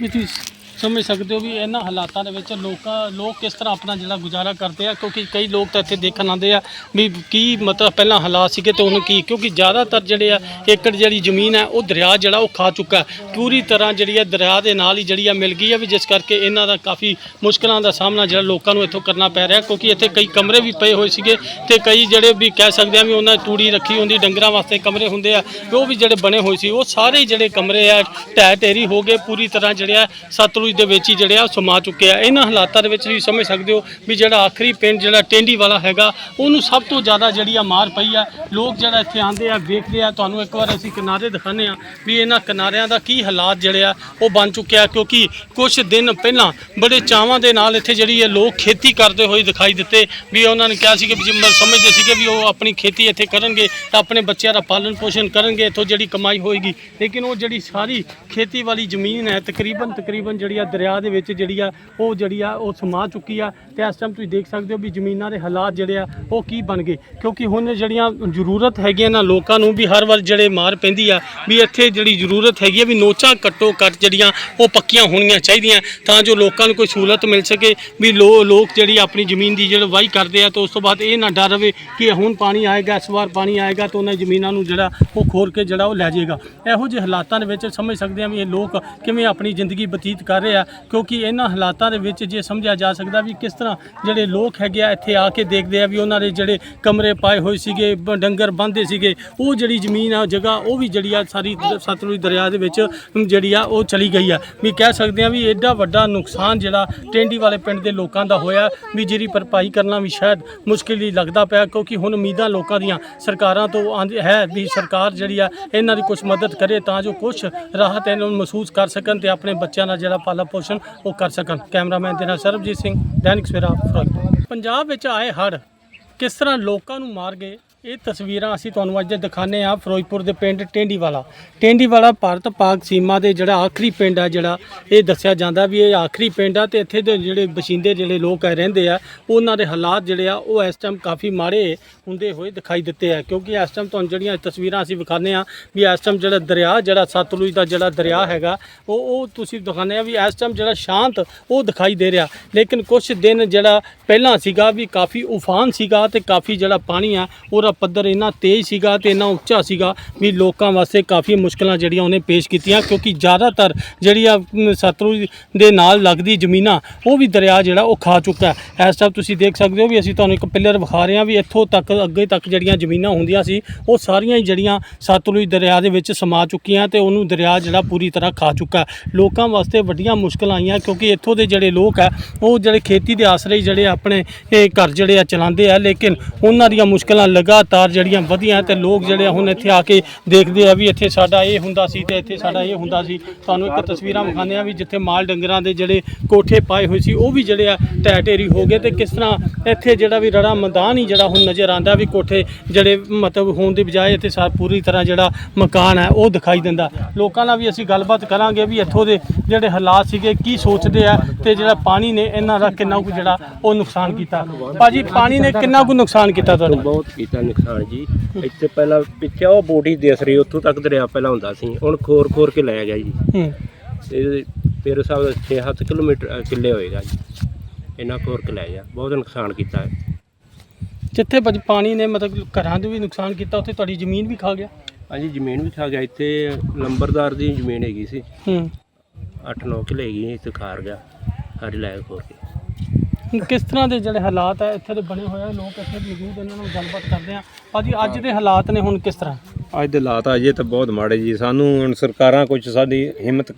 ਵੀ ਤੁਸੀਂ ਸਮਝ ਸਕਦੇ ਹੋ ਵੀ ਇਹਨਾਂ ਹਾਲਾਤਾਂ ਦੇ ਵਿੱਚ ਲੋਕਾਂ, ਲੋਕ ਕਿਸ ਤਰ੍ਹਾਂ ਆਪਣਾ ਜਿਹੜਾ ਗੁਜ਼ਾਰਾ ਕਰਦੇ ਆ, ਕਿਉਂਕਿ ਕਈ ਲੋਕ ਤਾਂ ਇੱਥੇ ਦੇਖਣ ਆਉਂਦੇ ਆ ਵੀ ਕੀ ਮਤਲਬ ਪਹਿਲਾਂ ਹਾਲਾਤ ਸੀਗੇ ਤੇ ਹੁਣ ਕੀ, ਕਿਉਂਕਿ ਜ਼ਿਆਦਾਤਰ ਜਿਹੜੇ ਆ, ਏਕੜ ਜਿਹੜੀ ਜ਼ਮੀਨ ਹੈ ਉਹ ਦਰਿਆ ਜਿਹੜਾ ਉਹ ਖਾ ਚੁੱਕਾ ਪੂਰੀ ਤਰ੍ਹਾਂ ਜਿਹੜੀ ਆ ਦਰਿਆ ਦੇ ਨਾਲ ਹੀ ਜਿਹੜੀ ਆ ਮਿਲ ਗਈ ਹੈ ਵੀ ਜਿਸ ਕਰਕੇ ਇਹਨਾਂ ਦਾ ਕਾਫੀ ਮੁਸ਼ਕਲਾਂ ਦਾ ਸਾਹਮਣਾ ਜਿਹੜਾ ਲੋਕਾਂ ਨੂੰ ਇੱਥੋਂ ਕਰਨਾ ਪੈ ਰਿਹਾ, ਕਿਉਂਕਿ ਇੱਥੇ ਕਈ ਕਮਰੇ ਵੀ ਪਏ ਹੋਏ ਸੀਗੇ ਤੇ ਕਈ ਜਿਹੜੇ ਵੀ ਕਹਿ ਸਕਦੇ ਆ ਵੀ ਉਹਨਾਂ ਤੂੜੀ ਰੱਖੀ ਹੁੰਦੀ, ਡੰਗਰਾਂ ਵਾਸਤੇ ਕਮਰੇ ਹੁੰਦੇ ਆ ਉਹ ਵੀ ਜਿਹੜੇ ਬਣੇ ਹੋਏ ਸੀ, ਉਹ ਸਾਰੇ ਜਿਹੜੇ ਕਮਰੇ ਆ ਢਹਿ ਢੇਰੀ ਹੋ ਗਏ, ਪੂਰੀ ਤਰ੍ਹਾਂ ਜਿਹੜੇ ਆ ਸਤਲੁਜ ਦੇ ਵਿੱਚ ਹੀ ਜਿਹੜੇ ਆ ਉਹ ਸਮਾ ਚੁੱਕੇ ਆ। ਇਹਨਾਂ ਹਾਲਾਤਾਂ ਦੇ ਵਿੱਚ ਤੁਸੀਂ ਸਮਝ ਸਕਦੇ ਹੋ ਵੀ ਜਿਹੜਾ ਆਖਰੀ ਪਿੰਡ, ਜਿਹੜਾ ਟੈਂਡੀ ਵਾਲਾ ਹੈਗਾ, ਉਹਨੂੰ ਸਭ ਤੋਂ ਜ਼ਿਆਦਾ ਜਿਹੜੀ ਆ ਮਾਰ ਪਈ ਆ। ਲੋਕ ਜਿਹੜਾ ਇੱਥੇ ਆਉਂਦੇ ਆ ਵੇਖਦੇ ਆ। ਤੁਹਾਨੂੰ ਇੱਕ ਵਾਰ ਅਸੀਂ ਕਿਨਾਰੇ ਦਿਖਾਉਂਦੇ ਆ ਵੀ ਇਹਨਾਂ ਕਿਨਾਰਿਆਂ ਦਾ ਕੀ ਹਾਲਾਤ ਜਿਹੜੇ ਆ, ਉਹ ਬਣ ਚੁੱਕਿਆ ਕਿਉਂਕਿ ਕੁਝ ਦਿਨ ਪਹਿਲਾਂ ਬੜੇ ਚਾਵਾਂ ਦੇ ਨਾਲ ਇੱਥੇ ਜਿਹੜੀ ਇਹ ਲੋਕ ਖੇਤੀ ਕਰਦੇ ਹੋਏ ਦਿਖਾਈ ਦਿੱਤੇ ਵੀ ਉਹਨਾਂ ਨੇ ਕਿਹਾ ਸੀ ਕਿ ਵੀ ਜਿਵੇਂ ਸਮਝਦੇ ਸੀਗੇ ਵੀ ਉਹ ਆਪਣੀ ਖੇਤੀ ਇੱਥੇ ਕਰਨਗੇ ਤਾਂ ਆਪਣੇ ਬੱਚਿਆਂ ਦਾ ਪਾਲਣ ਪੋਸ਼ਣ ਕਰਨਗੇ, ਇੱਥੋਂ ਜਿਹੜੀ ਕਮਾਈ ਹੋਏਗੀ। ਲੇਕਿਨ ਉਹ ਜਿਹੜੀ ਸਾਰੀ ਖੇਤੀ ਵਾਲੀ ਜ਼ਮੀਨ ਹੈ ਤਕਰੀਬਨ ਤਕਰੀਬਨ ਜਿਹੜੀ ਆ ਦਰਿਆ ਦੇ ਵਿੱਚ ਜਿਹੜੀ ਆ, ਉਹ ਜਿਹੜੀ ਆ, ਉਹ ਸਮਾ ਚੁੱਕੀ ਆ ਤੇ ਇਸ ਟਾਈਮ ਤੁਸੀਂ ਦੇਖ ਸਕਦੇ ਹੋ ਵੀ ਜ਼ਮੀਨਾਂ ਦੇ ਹਾਲਾਤ ਜਿਹੜੇ ਆ, ਉਹ ਕੀ ਬਣ ਗਏ। ਕਿਉਂਕਿ ਹੁਣ ਜਿਹੜੀਆਂ ਜ਼ਰੂਰਤ ਹੈਗੀਆਂ ਨਾ ਲੋਕਾਂ ਨੂੰ ਵੀ ਹਰ ਵਾਰ ਜਿਹੜੇ ਮਾਰ ਪੈਂਦੀ ਆ, ਵੀ ਇੱਥੇ ਜਿਹੜੀ ਜ਼ਰੂਰਤ ਹੈਗੀ ਆ ਵੀ ਨੋਚਾਂ ਕੱਟੋ ਕੱਟ ਜਿਹੜੀਆਂ, ਉਹ ਪੱਕੀਆਂ ਹੋਣੀਆਂ ਚਾਹੀਦੀਆਂ ਤਾਂ ਜੋ ਲੋਕਾਂ ਨੂੰ ਕੋਈ ਸਹੂਲਤ ਮਿਲ ਸਕੇ, ਵੀ ਲੋ, ਲੋਕ ਜਿਹੜੀ ਆਪਣੀ ਜ਼ਮੀਨ ਦੀ ਜਿਹੜਾ ਵਾਹੀ ਕਰਦੇ ਆ ਤਾਂ ਉਸ ਤੋਂ ਬਾਅਦ ਇਹ ਨਾ ਡਰ ਰਵੇ ਕਿ ਹੁਣ ਪਾਣੀ ਆਏਗਾ, ਇਸ ਵਾਰ ਪਾਣੀ ਆਏਗਾ ਤਾਂ ਉਹਨਾਂ ਜ਼ਮੀਨਾਂ ਨੂੰ ਜਿਹੜਾ, ਉਹ ਖੋਰ ਕੇ ਜਿਹੜਾ ਉਹ ਲੈ ਜਾਏਗਾ। ਇਹੋ ਜਿਹੇ ਹਾਲਾਤਾਂ ਦੇ ਵਿੱਚ ਸਮਝ ਸਕਦੇ ਆ ਵੀ ਇਹ ਲੋਕ ਕਿਵੇਂ ਆਪਣੀ ਜ਼ਿੰਦਗੀ ਬਤੀਤ ਕਰ ਰਹੇ ਆ, ਕਿਉਂਕਿ ਇਹਨਾਂ ਹਾਲਾਤਾਂ ਦੇ ਵਿੱਚ ਜੇ ਸਮਝਿਆ ਜਾ ਸਕਦਾ ਵੀ ਕਿਸ ਤਰ੍ਹਾਂ ਜਿਹੜੇ ਲੋਕ ਹੈਗੇ ਆ ਇੱਥੇ ਆ ਕੇ ਦੇਖਦੇ ਆ ਵੀ ਉਹਨਾਂ ਦੇ ਜਿਹੜੇ ਕਮਰੇ ਪਾਏ ਹੋਏ ਸੀਗੇ ਡੰਗਰ ਬੰਦੇ ਸੀਗੇ, ਉਹ ਜਿਹੜੀ ਜ਼ਮੀਨ ਆ, ਜਗ੍ਹਾ, ਉਹ ਵੀ ਜਿਹੜੀ ਆ ਸਾਰੀ ਸਤਲੁਜ ਦਰਿਆ ਦੇ ਵਿੱਚ ਜਿਹੜੀ ਆ, ਉਹ ਚਲੀ ਗਈ ਆ। ਵੀ ਕਹਿ ਸਕਦੇ ਆ ਵੀ ਐਡਾ ਵੱਡਾ ਨੁਕਸਾਨ ਜਿਹੜਾ ਟੈਂਡੀ ਵਾਲੇ ਪਿੰਡ ਦੇ ਲੋਕਾਂ ਦਾ ਹੋਇਆ, ਵੀ ਜਿਹੜੀ ਭਰਪਾਈ ਕਰਨਾ ਵੀ ਸ਼ਾਇਦ ਮੁਸ਼ਕਿਲ ਹੀ ਲੱਗਦਾ ਪਿਆ, ਕਿਉਂਕਿ ਹੁਣ ਉਮੀਦਾਂ ਲੋਕਾਂ ਦੀਆਂ ਸਰਕਾਰਾਂ ਤੋਂ ਆਂਦੀ, ਹੈ ਵੀ ਸਰਕਾਰ ਜਿਹੜੀ ਆ, ਇਹਨਾਂ ਦੀ ਕੁਝ ਮਦਦ ਕਰੇ ਤਾਂ ਜੋ ਕੁਝ ਰਾਹਤ ਇਹਨਾਂ ਨੂੰ ਮਹਿਸੂਸ ਕਰ ਸਕਣ ਤੇ ਆਪਣੇ ਬੱਚਿਆਂ ਦਾ ਜਿਹੜਾ ਪਾਲਣ ਪੋਸ਼ਣ ਉਹ ਕਰ ਸਕਣ। ਕੈਮਰਾਮੈਨ ਦੇ ਨਾਲ ਸਰਬਜੀਤ ਸਿੰਘ, ਦੈਨਿਕ ਸਵੇਰਾ, ਫਿਰੋਜ਼ਪੁਰ। ਪੰਜਾਬ ਵਿੱਚ ਆਏ ਹੜ੍ਹ ਕਿਸ ਤਰ੍ਹਾਂ ਲੋਕਾਂ ਨੂੰ ਮਾਰ ਗਏ? ਇਹ ਤਸਵੀਰਾਂ ਅਸੀਂ ਤੁਹਾਨੂੰ ਅੱਜ ਦਿਖਾਣੇ ਆ ਫਿਰੋਜ਼ਪੁਰ ਦੇ ਪਿੰਡ ਟੇਂਡੀਵਾਲਾ। ਟੇਂਡੀਵਾਲਾ ਭਾਰਤ ਪਾਕ ਸੀਮਾ ਦੇ ਜਿਹੜਾ ਆਖਰੀ ਪਿੰਡ ਆ ਜਿਹੜਾ ਇਹ ਦੱਸਿਆ ਜਾਂਦਾ ਵੀ ਇਹ ਆਖਰੀ ਪਿੰਡ ਆ ਤੇ ਇੱਥੇ ਦੇ ਜਿਹੜੇ ਬਸ਼ਿੰਦੇ ਜਿਹੜੇ ਲੋਕ ਆ, ਰਹਿੰਦੇ ਆ, ਉਹਨਾਂ ਦੇ ਹਾਲਾਤ ਜਿਹੜੇ ਆ ਉਹ ਇਸ ਟਾਈਮ ਕਾਫੀ ਮਾੜੇ ਹੁੰਦੇ ਹੋਏ ਦਿਖਾਈ ਦਿੱਤੇ ਆ। ਕਿਉਂਕਿ ਇਸ ਟਾਈਮ ਤੁਹਾਨੂੰ ਜਿਹੜੀਆਂ ਤਸਵੀਰਾਂ ਅਸੀਂ ਵਿਖਾਣੇ ਆ ਵੀ ਇਸ ਟਾਈਮ ਜਿਹੜਾ ਦਰਿਆ, ਜਿਹੜਾ ਸਤਲੁਜ ਦਾ ਜਿਹੜਾ ਦਰਿਆ ਹੈਗਾ, ਉਹ ਉਹ ਤੁਸੀਂ ਦਿਖਾਣੇ ਆ ਵੀ ਇਸ ਟਾਈਮ ਜਿਹੜਾ ਸ਼ਾਂਤ ਉਹ ਦਿਖਾਈ ਦੇ ਰਿਹਾ। ਲੇਕਿਨ ਕੁਝ ਦਿਨ ਜਿਹੜਾ ਪਹਿਲਾਂ ਸੀਗਾ ਵੀ ਕਾਫੀ ਉਫਾਨ ਸੀਗਾ ਤੇ ਕਾਫੀ ਜਿਹੜਾ ਪਾਣੀ ਆ, ਉਹਦਾ ਪੱਧਰ ਇੰਨਾ ਤੇਜ਼ ਸੀਗਾ ਤੇ ਇੰਨਾ ਉੱਚਾ ਸੀਗਾ ਵੀ ਲੋਕਾਂ ਵਾਸਤੇ ਕਾਫੀ ਮੁਸ਼ਕਲਾਂ ਜਿਹੜੀਆਂ ਉਹਨੇ ਪੇਸ਼ ਕੀਤੀਆਂ, ਕਿਉਂਕਿ ਜ਼ਿਆਦਾਤਰ ਜਿਹੜੀ ਆ ਸਤਲੁਜ ਦੇ ਨਾਲ ਲੱਗਦੀ ਜ਼ਮੀਨਾਂ, ਉਹ ਵੀ ਦਰਿਆ ਜਿਹੜਾ, ਉਹ ਖਾ ਚੁੱਕਾ ਹੈ। ਇਸ ਟਾਈਮ ਤੁਸੀਂ ਦੇਖ ਸਕਦੇ ਹੋ ਵੀ ਅਸੀਂ ਤੁਹਾਨੂੰ ਇੱਕ ਪਿੱਲਰ ਵਿਖਾ ਰਹੇ ਹਾਂ ਵੀ ਇੱਥੋਂ ਤੱਕ, ਅੱਗੇ ਤੱਕ ਜਿਹੜੀਆਂ ਜ਼ਮੀਨਾਂ ਹੁੰਦੀਆਂ ਸੀ, ਉਹ ਸਾਰੀਆਂ ਹੀ ਜਿਹੜੀਆਂ ਸਤਲੁਜ ਦਰਿਆ ਦੇ ਵਿੱਚ ਸਮਾ ਚੁੱਕੀਆਂ ਤੇ ਉਹਨੂੰ ਦਰਿਆ ਜਿਹੜਾ ਪੂਰੀ ਤਰ੍ਹਾਂ ਖਾ ਚੁੱਕਾ ਲੋਕਾਂ ਵਾਸਤੇ ਵੱਡੀਆਂ ਮੁਸ਼ਕਲਾਂ ਆਈਆਂ, ਕਿਉਂਕਿ ਇੱਥੋਂ ਦੇ ਜਿਹੜੇ ਲੋਕ ਆ ਉਹ ਜਿਹੜੇ ਖੇਤੀ ਦੇ ਆਸਰੇ ਹੀ ਜਿਹੜੇ ਆਪਣੇ ਇਹ ਘਰ ਜਿਹੜੇ ਆ ਚਲਾਉਂਦੇ ਆ, ਲੇਕਿਨ ਉਹਨਾਂ ਦੀਆਂ ਮੁਸ਼ਕਲਾਂ ਲਗਾਤਾਰ ਜਿਹੜੀਆਂ ਵਧੀਆਂ ਤੇ ਲੋਕ ਜਿਹੜੇ ਆ ਹੁਣ ਇੱਥੇ ਆ ਕੇ ਦੇਖਦੇ ਆ ਵੀ ਇੱਥੇ ਸਾਡਾ ਇਹ ਹੁੰਦਾ ਸੀ ਤੇ ਇੱਥੇ ਸਾਡਾ ਇਹ ਹੁੰਦਾ ਸੀ। ਤੁਹਾਨੂੰ ਇੱਕ ਤਸਵੀਰਾਂ ਵਿਖਾਉਂਦੇ ਆ ਵੀ ਜਿੱਥੇ ਮਾਲ ਡੰਗਰਾਂ ਦੇ ਜਿਹੜੇ ਕੋਠੇ ਪਾਏ ਹੋਏ ਸੀ, ਉਹ ਵੀ ਜਿਹੜੇ ਆ ਢਹਿ ਢੇਰੀ ਹੋ ਗਏ ਤੇ ਕਿਸ ਤਰ੍ਹਾਂ ਇੱਥੇ ਜਿਹੜਾ ਵੀ ਰੜਾ ਮੈਦਾਨ ਹੀ ਜਿਹੜਾ ਹੁਣ ਨਜ਼ਰ ਆਂਦਾ ਵੀ ਕੋਠੇ ਜਿਹੜੇ ਮਤਲਬ ਹੋਣ ਦੀ ਬਜਾਏ ਇੱਥੇ ਸਾ ਪੂਰੀ ਤਰ੍ਹਾਂ ਜਿਹੜਾ ਮਕਾਨ ਹੈ, ਉਹ ਦਿਖਾਈ ਦਿੰਦਾ। ਲੋਕਾਂ ਨਾਲ ਵੀ ਅਸੀਂ ਗੱਲਬਾਤ ਕਰਾਂਗੇ ਵੀ ਇੱਥੋਂ ਦੇ ਜਿਹੜੇ ਹਾਲਾਤ ਸੀਗੇ, ਕੀ ਸੋਚਦੇ ਆ ਤੇ ਜਿਹੜਾ ਪਾਣੀ ਨੇ ਇਹਨਾਂ ਦਾ ਕਿੰਨਾ ਕੁ ਜਿਹੜਾ ਉਹ ਨੁਕਸਾਨ ਕੀਤਾ। ਭਾਜੀ, ਪਾਣੀ ਨੇ ਕਿੰਨਾ ਕੁ ਨੁਕਸਾਨ ਕੀਤਾ ਤੁਹਾਡਾ? ਬਹੁਤ ਕੀਤਾ ਨੁਕਸਾਨ ਜੀ ਇੱਥੇ ਪਹਿਲਾਂ ਪਿੱਛੇ ਉਹ ਬੋਡੀ ਦਿਸ ਰਹੀ ਉੱਥੋਂ ਤੱਕ ਦਰਿਆ ਪਹਿਲਾਂ ਹੁੰਦਾ ਸੀ ਹੁਣ ਖੋਰ ਖੋਰ ਕੇ ਲੈ ਗਿਆ ਜੀ। ਹੂੰ। ਤੇ ਹਿਸਾਬ ਨਾਲ 6-7 ਕਿਲੋਮੀਟਰ ਅ, ਕਿੱਲੇ ਹੋਏਗਾ ਜੀ। ਇੰਨਾ ਖੋਰ ਕੇ ਲੈ ਗਿਆ ਬਹੁਤ ਨੁਕਸਾਨ ਕੀਤਾ। ਹੈ ਜਿੱਥੇ ਭਾਜੀ ਪਾਣੀ ਨੇ ਮਤਲਬ ਘਰਾਂ ਦੇ ਵੀ ਨੁਕਸਾਨ ਕੀਤਾ ਉੱਥੇ ਤੁਹਾਡੀ ਜ਼ਮੀਨ ਵੀ ਖਾ ਗਿਆ? ਹਾਂਜੀ ਜ਼ਮੀਨ ਵੀ ਖਾ ਗਿਆ ਇੱਥੇ ਲੰਬਰਦਾਰ ਦੀ ਜ਼ਮੀਨ ਹੈਗੀ ਸੀ। ਹੂੰ। 8-9 ਕਿੱਲੇ ਹੈਗੀ ਇੱਥੇ ਖਾਰ ਗਿਆ ਸਾਰੀ ਲੈ ਖੋਰ ਕੇ। ਹੁਣ ਕਿਸ ਤਰ੍ਹਾਂ ਦੇ ਜਿਹੜੇ ਹਾਲਾਤ ਆ ਇੱਥੇ ਦੇ ਬਣੇ ਹੋਏ ਆ ਲੋਕ ਇੱਥੇ ਮੌਜੂਦ ਇਹਨਾਂ ਨਾਲ ਗੱਲਬਾਤ ਕਰਦੇ ਆ। ਭਾਜੀ ਅੱਜ ਦੇ ਹਾਲਾਤ ਨੇ ਹੁਣ ਕਿਸ ਤਰ੍ਹਾਂ? ਅੱਜ ਦੇ ਹਾਲਾਤ ਅਜੇ ਤਾਂ ਬਹੁਤ ਮਾੜੇ ਜੀ। ਸਾਨੂੰ ਹੁਣ ਸਰਕਾਰਾਂ ਕੁਝ ਸਾਡੀ ਹਿੰਮਤ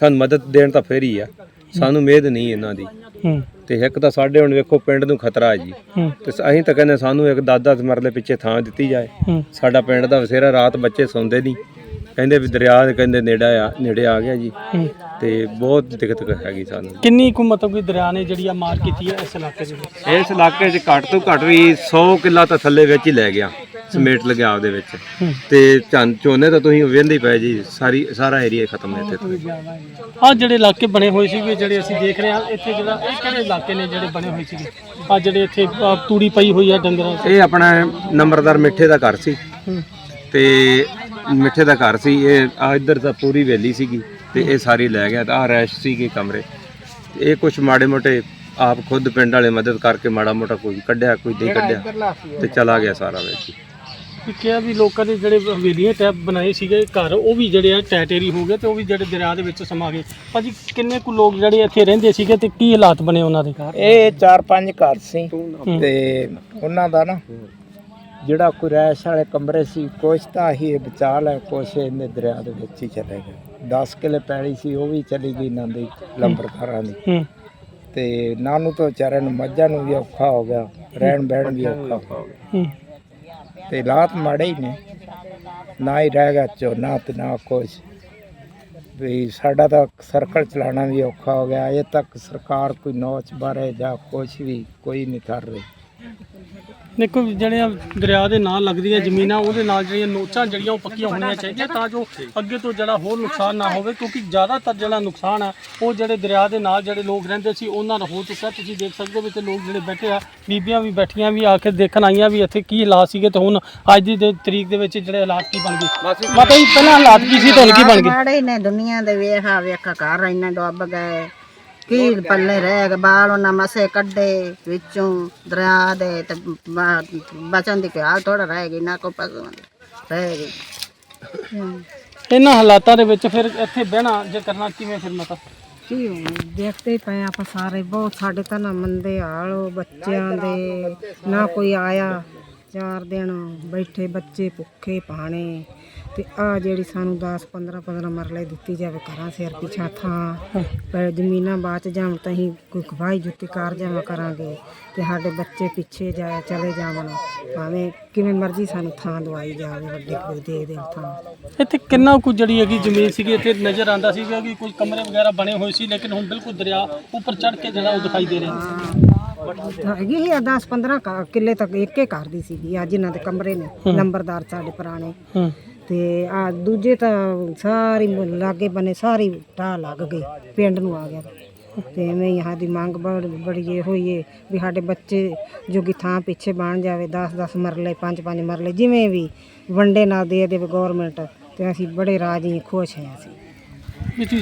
ਸਾਨੂੰ ਮਦਦ ਦੇਣ ਤਾਂ ਫੇਰ ਹੀ ਆ। ਸਾਨੂੰ ਉਮੀਦ ਨਹੀਂ ਇਹਨਾਂ ਦੀ। ਹੂੰ। ਤੇ ਇੱਕ ਤਾਂ ਸਾਡੇ ਹੁਣ ਵੇਖੋ ਪਿੰਡ ਨੂੰ ਖਤਰਾ ਹੈ ਜੀ। ਹੂੰ। ਤੇ ਅਸੀਂ ਤਾਂ ਕਹਿੰਦੇ ਸਾਨੂੰ ਇੱਕ ਦਾਦਾ ਮਰਲੇ ਪਿੱਛੇ ਥਾਂ ਦਿੱਤੀ ਜਾਏ। ਹੂੰ। ਸਾਡਾ ਪਿੰਡ ਦਾ ਵਸੇਰਾ ਰਾਤ ਬੱਚੇ ਸੌਂਦੇ ਨਹੀਂ। ਕਹਿੰਦੇ ਵੀ ਦਰਿਆ ਦੇ ਕਹਿੰਦੇ ਨੇੜੇ ਆ ਨੇੜੇ ਆ ਗਿਆ ਜੀ। ਤੇ ਬਹੁਤ ਦਿੱਕਤ ਹੈਗੀ ਸਾਨੂੰ। ਕਿੰਨੀ ਕੁ ਮਤਲਬ ਕਿ ਦਰਿਆ ਨੇ ਜਿਹੜੀ ਆ ਮਾਰ ਕੀਤੀ ਹੈ ਇਸ ਇਲਾਕੇ ਦੇ ਵਿੱਚ? ਇਸ ਇਲਾਕੇ 'ਚ ਘੱਟ ਤੋਂ ਘੱਟ ਵੀ 100 ਕਿੱਲਾ ਤਾਂ ਥੱਲੇ ਵਿੱਚ ਹੀ ਲੈ ਗਿਆ ਸਮੇਟ ਲਗਿਆ ਆਪਦੇ ਵਿੱਚ। ਤੇ ਚੰਨ ਝੋਨੇ ਤਾਂ ਤੁਸੀਂ ਵੇਂਦੇ ਪਏ ਜੀ ਸਾਰੀ ਸਾਰਾ ਏਰੀਆ ਖਤਮ ਹੈ ਇੱਥੇ ਤੋਂ। ਆ ਜਿਹੜੇ ਇਲਾਕੇ ਬਣੇ ਹੋਏ ਸੀਗੇ ਜਿਹੜੇ ਅਸੀਂ ਦੇਖ ਰਹੇ ਹਾਂ ਇੱਥੇ ਜਿਹੜਾ ਇਹ ਕਿਹੜੇ ਇਲਾਕੇ ਨੇ ਜਿਹੜੇ ਬਣੇ ਹੋਏ ਸੀਗੇ? ਆ ਜਿਹੜੇ ਇੱਥੇ ਤੂੜੀ ਪਈ ਹੋਈ ਆ ਡੰਗਰਾਂ ਇਹ ਆਪਣਾ ਨੰਬਰਦਾਰ ਮਿੱਠੇ ਦਾ ਘਰ ਸੀ। ਤੇ ਮਿੱਠੇ ਦਾ ਘਰ ਸੀ ਇਹ ਆ ਇੱਧਰ ਤਾਂ ਪੂਰੀ ਵੇਲੀ ਸੀਗੀ ਤੇ ਇਹ ਸਾਰੀ ਲੈ ਗਿਆ ਤਾਂ ਆ ਰੈਸ਼ ਸੀਗੇ ਕਮਰੇ। ਤੇ ਇਹ ਕੁਝ ਮਾੜੇ ਮੋਟੇ ਆਪ ਖੁਦ ਪਿੰਡ ਵਾਲੇ ਮਦਦ ਕਰਕੇ ਮਾੜਾ ਮੋਟਾ ਕੋਈ ਕੱਢਿਆ ਕੋਈ ਨਹੀਂ ਕੱਢਿਆ ਤੇ ਚਲਾ ਗਿਆ ਸਾਰਾ ਵਿੱਚ। ਵੀ ਕਿਹਾ ਵੀ ਲੋਕਾਂ ਦੇ ਜਿਹੜੇ ਹਵੇਲੀਆਂ ਟੈਪ ਬਣਾਏ ਸੀਗੇ ਘਰ ਉਹ ਵੀ ਜਿਹੜੇ ਆ ਟੈਟੇਰੀ ਹੋ ਗਏ ਤੇ ਉਹ ਵੀ ਜਿਹੜੇ ਦਰਿਆ ਦੇ ਵਿੱਚ ਸਮਾ ਗਏ। ਭਾਜੀ ਕਿੰਨੇ ਕੁ ਲੋਕ ਜਿਹੜੇ ਇੱਥੇ ਰਹਿੰਦੇ ਸੀਗੇ ਤੇ ਕੀ ਹਾਲਾਤ ਬਣੇ ਉਹਨਾਂ ਦੇ ਘਰ? ਇਹ ਚਾਰ ਪੰਜ ਘਰ ਸੀ ਤੇ ਉਹਨਾਂ ਦਾ ਨਾ ਜਿਹੜਾ ਕੋਈ ਰੈਸ਼ ਵਾਲੇ ਕਮਰੇ ਸੀ ਕੁਛ ਤਾਂ ਹੀ ਇਹ ਬਚਾ ਲੈ ਕੁਛ ਇਹਨੇ ਦਰਿਆ ਦੇ ਵਿੱਚ ਹੀ ਚਲੇ ਗਏ। 10 ਕਿਲੇ ਪੈਲੀ ਸੀ ਉਹ ਵੀ ਚਲੀ ਗਈ ਇਹਨਾਂ ਦੀ ਲੰਬਰਦਾਰਾਂ ਦੀ। ਤੇ ਨਾਨੂੰ ਤੋਂ ਵਿਚਾਰਿਆਂ ਨੂੰ ਮੱਝਾਂ ਨੂੰ ਵੀ ਔਖਾ ਹੋ ਗਿਆ ਰਹਿਣ ਬਹਿਣ ਵੀ ਔਖਾ ਹੋ ਗਿਆ। ਤੇ ਹਾਲਾਤ ਮਾੜੇ ਹੀ ਨੇ ਨਾ ਹੀ ਰਹਿ ਗਿਆ ਝੋਨਾ ਤੇ ਨਾ ਕੁਛ। ਵੀ ਸਾਡਾ ਤਾਂ ਸਰਕਲ ਚਲਾਉਣਾ ਵੀ ਔਖਾ ਹੋ ਗਿਆ ਅਜੇ ਤੱਕ ਸਰਕਾਰ ਕੋਈ ਨੌਚ ਬਾਰੇ ਜਾਂ ਕੁਛ ਵੀ ਕੋਈ ਨਹੀਂ ਕਰ ਰਹੀ। ਦੇਖੋ ਜਿਹੜੇ ਆ ਦਰਿਆ ਦੇ ਨਾਲ ਲੱਗਦੀਆਂ ਜ਼ਮੀਨਾਂ ਉਹਦੇ ਨਾਲ ਜਿਹੜੀਆਂ ਨੋਚਾਂ ਜਿਹੜੀਆਂ ਉਹ ਪੱਕੀਆਂ ਹੋਣੀਆਂ ਚਾਹੀਦੀਆਂ ਤਾਂ ਜੋ ਅੱਗੇ ਤੋਂ ਜਿਹੜਾ ਹੋਰ ਨੁਕਸਾਨ ਨਾ ਹੋਵੇ ਕਿਉਂਕਿ ਜ਼ਿਆਦਾਤਰ ਜਿਹੜਾ ਨੁਕਸਾਨ ਆ ਉਹ ਜਿਹੜੇ ਦਰਿਆ ਦੇ ਨਾਲ ਜਿਹੜੇ ਲੋਕ ਰਹਿੰਦੇ ਸੀ ਉਹਨਾਂ ਦਾ ਹੋ ਚੁੱਕਾ ਤੁਸੀਂ ਦੇਖ ਸਕਦੇ ਹੋ ਵੀ ਤੇ ਲੋਕ ਜਿਹੜੇ ਬੈਠੇ ਆ ਬੀਬੀਆਂ ਵੀ ਬੈਠੀਆਂ ਵੀ ਆ ਕੇ ਦੇਖਣ ਆਈਆਂ ਵੀ ਇੱਥੇ ਕੀ ਹਾਲਾਤ ਸੀਗੇ ਤੇ ਹੁਣ ਅੱਜ ਦੀ ਦੇ ਤਰੀਕ ਦੇ ਵਿੱਚ ਜਿਹੜੇ ਹਾਲਾਤ ਕੀ ਬਣ ਗਏ। ਮਾਤਾ ਜੀ ਪਹਿਲਾਂ ਹਾਲਾਤ ਕੀ ਸੀ ਤੇ ਹੁਣ ਕੀ ਬਣ ਗਏ? ਮਾੜੇ ਨੇ ਦੁਨੀਆ ਦੇ ਵੇਖਾ ਵੇਖਾ ਘਰ ਇੰਨੇ ਡੁੱਬ ਗਏ। ਕੀ ਪੱਲੇ ਰਹਿ ਗਏ ਬਾਲ ਉਹਨਾਂ ਮਸੇ ਕੱਢੇ ਵਿੱਚੋਂ ਦਰਿਆ ਦੇ ਤੇ ਬਚਨ ਦੀ ਹਾਲ ਥੋੜਾ ਰਹਿ ਗਈ ਨਾ ਕੋ ਪਸੰਦ ਰਹਿ ਗਈ। ਹਮ। ਇਹਨਾਂ ਹਾਲਾਤਾਂ ਦੇ ਵਿੱਚ ਫਿਰ ਇੱਥੇ ਬਹਿਣਾ ਜੇ ਕਰਨਾ ਕਿਵੇਂ ਫਿਰ ਮਾਤਾ ਕੀ ਹੋਣਾ? ਦੇਖਦੇ ਹੀ ਪਏ ਆਪਾਂ ਸਾਰੇ ਬਹੁਤ ਸਾਡੇ ਤਾਂ ਨਾ ਮੰਦੇ ਹਾਲ ਉਹ ਬੱਚਿਆਂ ਦੇ ਨਾ ਕੋਈ ਆਇਆ। ਚਾਰ ਦਿਨ ਬੈਠੇ ਬੱਚੇ ਭੁੱਖੇ ਪਾਣੇ ਤੇ ਆ ਜਿਹੜੀ ਸਾਨੂੰ 10 15 15 ਮਰਲੇ ਦਿੱਤੀ ਜਾਵੇ ਘਰਾਂ ਸਿਰ ਪਿਛਾ ਥਾਂ ਪਰ ਜ਼ਮੀਨਾਂ ਬਾਚ ਜਾਣ ਤਾਂ ਹੀ ਕੋਈ ਖਵਾਈ ਜੁੱਤੀ ਕਾਰ ਜਾਵਾਂ ਕਰਾਂਗੇ ਤੇ ਸਾਡੇ ਬੱਚੇ ਪਿੱਛੇ ਜਾਏ ਚਲੇ ਜਾਵਣ। ਭਾਵੇਂ ਕਿਵੇਂ ਮਰਜ਼ੀ ਸਾਨੂੰ ਥਾਂ ਦਵਾਈ ਜਾਵੇ ਵੱਡੇ ਕੋਈ ਦੇ ਦੇ ਥਾਂ। ਇੱਥੇ ਕਿੰਨਾ ਕੁ ਜਿਹੜੀ ਹੈਗੀ ਜ਼ਮੀਨ ਸੀਗੀ ਇੱਥੇ ਨਜ਼ਰ ਆਂਦਾ ਸੀਗਾ ਕਿ ਕੋਈ ਕਮਰੇ ਵਗੈਰਾ ਬਣੇ ਹੋਏ ਸੀ ਲੇਕਿਨ ਹੁਣ ਬਿਲਕੁਲ ਦਰਿਆ ਉੱਪਰ ਚੜ ਕੇ ਜਿਹੜਾ ਉਹ ਦਿਖਾਈ ਦੇ ਰਿਹਾ ਹੈਗੀ ਹੀ 10 15 ਕਿੱਲੇ ਤੱਕ ਇੱਕੇ ਘਰ ਦੀ ਸੀਗੀ ਆ ਜਿਨ੍ਹਾਂ ਦੇ ਕਮਰੇ ਨੇ ਨੰਬਰਦਾਰ ਸਾਡੇ ਪੁਰਾਣੇ। ਤੇ ਆ ਦੂਜੇ ਤਾਂ ਸਾਰੀ ਲਾਗੇ ਬਨੇ ਸਾਰੀ ਢਾਹ ਲੱਗ ਗਈ, ਪਿੰਡ ਨੂੰ ਆ ਗਿਆ। ਤੇ ਐਵੇਂ ਹੀ ਸਾਡੀ ਮੰਗ ਬੜ, ਬੜੀ ਇਹ ਹੋਈ ਏ ਵੀ ਸਾਡੇ ਬੱਚੇ ਜੋਗੀ ਥਾਂ ਪਿੱਛੇ ਬਣ ਜਾਵੇ 10 10 ਮਰਲੇ 5 5 ਮਰਲੇ, ਜਿਵੇਂ ਵੀ ਵੰਡੇ ਨਾ ਦੇ ਦੇਵੇ ਗਵਰਨਮੈਂਟ ਤੇ ਅਸੀਂ ਬੜੇ ਰਾਜੀ, ਖੁਸ਼ ਹਾਂ ਅਸੀਂ।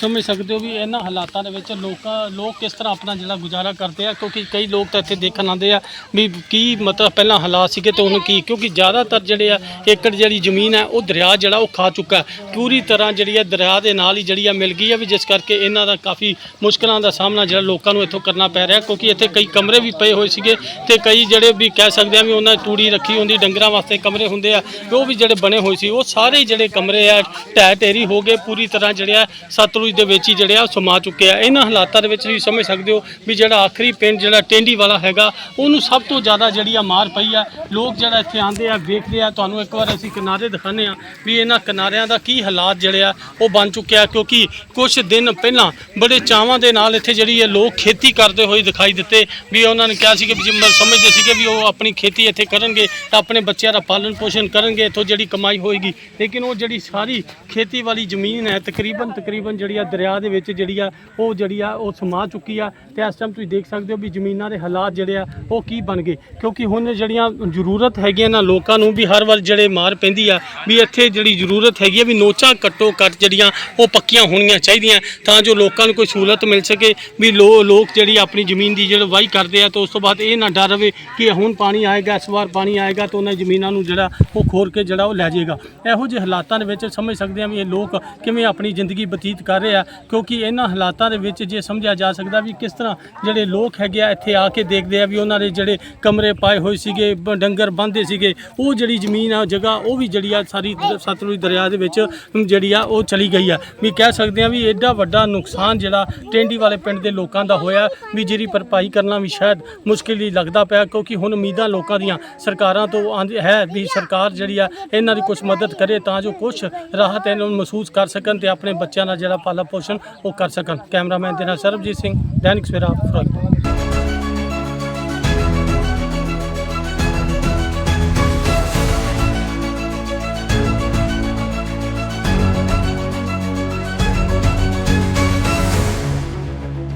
ਸਮਝ ਸਕਦੇ ਹੋ ਵੀ ਇਹਨਾਂ ਹਾਲਾਤਾਂ ਦੇ ਵਿੱਚ ਲੋਕਾਂ, ਲੋਕ ਕਿਸ ਤਰ੍ਹਾਂ ਆਪਣਾ ਜਿਹੜਾ ਗੁਜ਼ਾਰਾ ਕਰਦੇ ਆ, ਕਿਉਂਕਿ ਕਈ ਲੋਕ ਤਾਂ ਇੱਥੇ ਦੇਖਣ ਆਉਂਦੇ ਆ ਵੀ ਕੀ ਮਤਲਬ ਪਹਿਲਾਂ ਹਾਲਾਤ ਸੀਗੇ ਤੇ ਹੁਣ ਕੀ, ਕਿਉਂਕਿ ਜ਼ਿਆਦਾਤਰ ਜਿਹੜੇ ਆ ਏਕੜ ਜਿਹੜੀ ਜ਼ਮੀਨ ਹੈ, ਉਹ ਦਰਿਆ ਜਿਹੜਾ ਉਹ ਖਾ ਚੁੱਕਾ ਪੂਰੀ ਤਰ੍ਹਾਂ ਜਿਹੜੀ ਆ ਦਰਿਆ ਦੇ ਨਾਲ ਹੀ ਜਿਹੜੀ ਆ ਮਿਲ ਗਈ ਹੈ ਵੀ ਜਿਸ ਕਰਕੇ ਇਹਨਾਂ ਦਾ ਕਾਫੀ ਮੁਸ਼ਕਲਾਂ ਦਾ ਸਾਹਮਣਾ ਜਿਹੜਾ ਲੋਕਾਂ ਨੂੰ ਇੱਥੋਂ ਕਰਨਾ ਪੈ ਰਿਹਾ, ਕਿਉਂਕਿ ਇੱਥੇ ਕਈ ਕਮਰੇ ਵੀ ਪਏ ਹੋਏ ਸੀਗੇ ਤੇ ਕਈ ਜਿਹੜੇ ਵੀ ਕਹਿ ਸਕਦੇ ਆ ਵੀ ਉਹਨਾਂ ਦੀ ਤੂੜੀ ਰੱਖੀ ਹੁੰਦੀ, ਡੰਗਰਾਂ ਵਾਸਤੇ ਕਮਰੇ ਹੁੰਦੇ ਆ ਉਹ ਵੀ ਜਿਹੜੇ ਬਣੇ ਹੋਏ ਸੀ, ਉਹ ਸਾਰੇ ਜਿਹੜੇ ਕਮਰੇ ਆ ਢਹਿ ਢੇਰੀ ਹੋ ਗਏ, ਪੂਰੀ ਤਰ੍ਹਾਂ ਜਿਹੜੇ ਆ ਸਤਲੁਜ ਦੇ ਵਿੱਚ ਹੀ ਜਿਹੜੇ ਆ ਉਹ ਸਮਾ ਚੁੱਕੇ ਆ। ਇਹਨਾਂ ਹਾਲਾਤਾਂ ਦੇ ਵਿੱਚ ਤੁਸੀਂ ਸਮਝ ਸਕਦੇ ਹੋ ਵੀ ਜਿਹੜਾ ਆਖਰੀ ਪਿੰਡ, ਜਿਹੜਾ ਟੈਂਡੀ ਵਾਲਾ ਹੈਗਾ, ਉਹਨੂੰ ਸਭ ਤੋਂ ਜ਼ਿਆਦਾ ਜਿਹੜੀ ਆ ਮਾਰ ਪਈ ਆ। ਲੋਕ ਜਿਹੜਾ ਇੱਥੇ ਆਂਦੇ ਆ ਵੇਖਦੇ ਆ। ਤੁਹਾਨੂੰ ਇੱਕ ਵਾਰ ਅਸੀਂ ਕਿਨਾਰੇ ਦਿਖਾਉਂਦੇ ਆ ਵੀ ਇਹਨਾਂ ਕਿਨਾਰਿਆਂ ਦਾ ਕੀ ਹਾਲਾਤ ਜਿਹੜੇ ਆ, ਉਹ ਬਣ ਚੁੱਕਿਆ ਕਿਉਂਕਿ ਕੁਝ ਦਿਨ ਪਹਿਲਾਂ ਬੜੇ ਚਾਵਾਂ ਦੇ ਨਾਲ ਇੱਥੇ ਜਿਹੜੀ ਹੈ ਲੋਕ ਖੇਤੀ ਕਰਦੇ ਹੋਏ ਦਿਖਾਈ ਦਿੱਤੇ ਵੀ ਉਹਨਾਂ ਨੇ ਕਿਹਾ ਸੀ ਕਿ ਵੀ ਜਿਵੇਂ ਸਮਝਦੇ ਸੀਗੇ ਵੀ ਉਹ ਆਪਣੀ ਖੇਤੀ ਇੱਥੇ ਕਰਨਗੇ ਤਾਂ ਆਪਣੇ ਬੱਚਿਆਂ ਦਾ ਪਾਲਣ ਪੋਸ਼ਣ ਕਰਨਗੇ, ਇੱਥੋਂ ਜਿਹੜੀ ਕਮਾਈ ਹੋਏਗੀ। ਲੇਕਿਨ ਉਹ ਜਿਹੜੀ ਸਾਰੀ ਖੇਤੀ ਵਾਲੀ ਜ਼ਮੀਨ ਹੈ ਤਕਰੀਬਨ ਤਕਰੀਬਨ ਜਿਹੜੀ ਆ, ਦਰਿਆ ਦੇ ਵਿੱਚ ਜਿਹੜੀ ਆ, ਉਹ ਜਿਹੜੀ ਆ, ਉਹ ਸਮਾ ਚੁੱਕੀ ਆ ਤੇ ਇਸ ਟਾਈਮ ਤੁਸੀਂ ਦੇਖ ਸਕਦੇ ਹੋ ਵੀ ਜ਼ਮੀਨਾਂ ਦੇ ਹਾਲਾਤ ਜਿਹੜੇ ਆ, ਉਹ ਕੀ ਬਣ ਗਏ। ਕਿਉਂਕਿ ਹੁਣ ਜਿਹੜੀਆਂ ਜ਼ਰੂਰਤ ਹੈਗੀਆਂ ਨਾ ਲੋਕਾਂ ਨੂੰ ਵੀ ਹਰ ਵਾਰ ਜਿਹੜੇ ਮਾਰ ਪੈਂਦੀ ਆ, ਵੀ ਇੱਥੇ ਜਿਹੜੀ ਜ਼ਰੂਰਤ ਹੈਗੀ ਆ ਵੀ ਨੋਚਾਂ ਘੱਟੋ ਘੱਟ ਜਿਹੜੀਆਂ, ਉਹ ਪੱਕੀਆਂ ਹੋਣੀਆਂ ਚਾਹੀਦੀਆਂ ਤਾਂ ਜੋ ਲੋਕਾਂ ਨੂੰ ਕੋਈ ਸਹੂਲਤ ਮਿਲ ਸਕੇ ਵੀ ਲੋ, ਲੋਕ ਜਿਹੜੀ ਆਪਣੀ ਜ਼ਮੀਨ ਦੀ ਜਿਹੜਾ ਵਾਹੀ ਕਰਦੇ ਆ ਤਾਂ ਉਸ ਤੋਂ ਬਾਅਦ ਇਹ ਨਾ ਡਰ ਰਵੇ ਕਿ ਹੁਣ ਪਾਣੀ ਆਏਗਾ, ਇਸ ਵਾਰ ਪਾਣੀ ਆਏਗਾ ਤਾਂ ਉਹਨਾਂ ਜ਼ਮੀਨਾਂ ਨੂੰ ਜਿਹੜਾ, ਉਹ ਖੋਰ ਕੇ ਜਿਹੜਾ ਉਹ ਲੈ ਜਾਏਗਾ। ਇਹੋ ਜਿਹੇ ਹਾਲਾਤਾਂ ਦੇ ਵਿੱਚ ਸਮਝ ਸਕਦੇ ਆ ਵੀ ਇਹ ਲੋਕ ਕਿਵੇਂ ਆਪਣੀ ਜ਼ਿੰਦਗੀ ਬਤੀਤ ਕਰ ਕਰ ਰਹੇ ਆ, ਕਿਉਂਕਿ ਇਹਨਾਂ ਹਾਲਾਤਾਂ ਦੇ ਵਿੱਚ ਜੇ ਸਮਝਿਆ ਜਾ ਸਕਦਾ ਵੀ ਕਿਸ ਤਰ੍ਹਾਂ ਜਿਹੜੇ ਲੋਕ ਹੈਗੇ ਆ ਇੱਥੇ ਆ ਕੇ ਦੇਖਦੇ ਆ ਵੀ ਉਹਨਾਂ ਦੇ ਜਿਹੜੇ ਕਮਰੇ ਪਾਏ ਹੋਏ ਸੀਗੇ, ਬ- ਡੰਗਰ ਬੰਨ੍ਹਦੇ ਸੀਗੇ, ਉਹ ਜਿਹੜੀ ਜ਼ਮੀਨ ਆ ਜਗ੍ਹਾ, ਉਹ ਵੀ ਜਿਹੜੀ ਆ ਸਾਰੀ ਸਤਲੁਜ ਦਰਿਆ ਦੇ ਵਿੱਚ ਜਿਹੜੀ ਆ, ਉਹ ਚਲੀ ਗਈ ਆ। ਵੀ ਕਹਿ ਸਕਦੇ ਆ ਵੀ ਐਡਾ ਵੱਡਾ ਨੁਕਸਾਨ ਜਿਹੜਾ ਟੈਂਡੀ ਵਾਲੇ ਪਿੰਡ ਦੇ ਲੋਕਾਂ ਦਾ ਹੋਇਆ, ਵੀ ਜਿਹੜੀ ਭਰਪਾਈ ਕਰਨਾ ਵੀ ਸ਼ਾਇਦ ਮੁਸ਼ਕਿਲ ਹੀ ਲੱਗਦਾ ਪਿਆ, ਕਿਉਂਕਿ ਹੁਣ ਉਮੀਦਾਂ ਲੋਕਾਂ ਦੀਆਂ ਸਰਕਾਰਾਂ ਤੋਂ ਆਉਂਦੀ ਹੈ ਵੀ ਸਰਕਾਰ ਜਿਹੜੀ ਆ, ਇਹਨਾਂ ਦੀ ਕੁਝ ਮਦਦ ਕਰੇ ਤਾਂ ਜੋ ਕੁਝ ਰਾਹਤ ਇਹਨਾਂ ਨੂੰ ਮਹਿਸੂਸ ਕਰ ਸਕਣ ਤੇ ਆਪਣੇ ਬੱਚਿਆਂ ਦਾ ਜਿਹੜਾ ਪਾਲਾ ਪੋਸ਼ਣ ਉਹ ਕਰ ਸਕਣ। ਕੈਮਰਾਮੈਨ ਦੇ ਨਾਲ ਸਰਬਜੀਤ ਸਿੰਘ ਦੈਨਿਕ ਸਵੇਰਾ ਫਿਰੋਜ਼ਪੁਰ।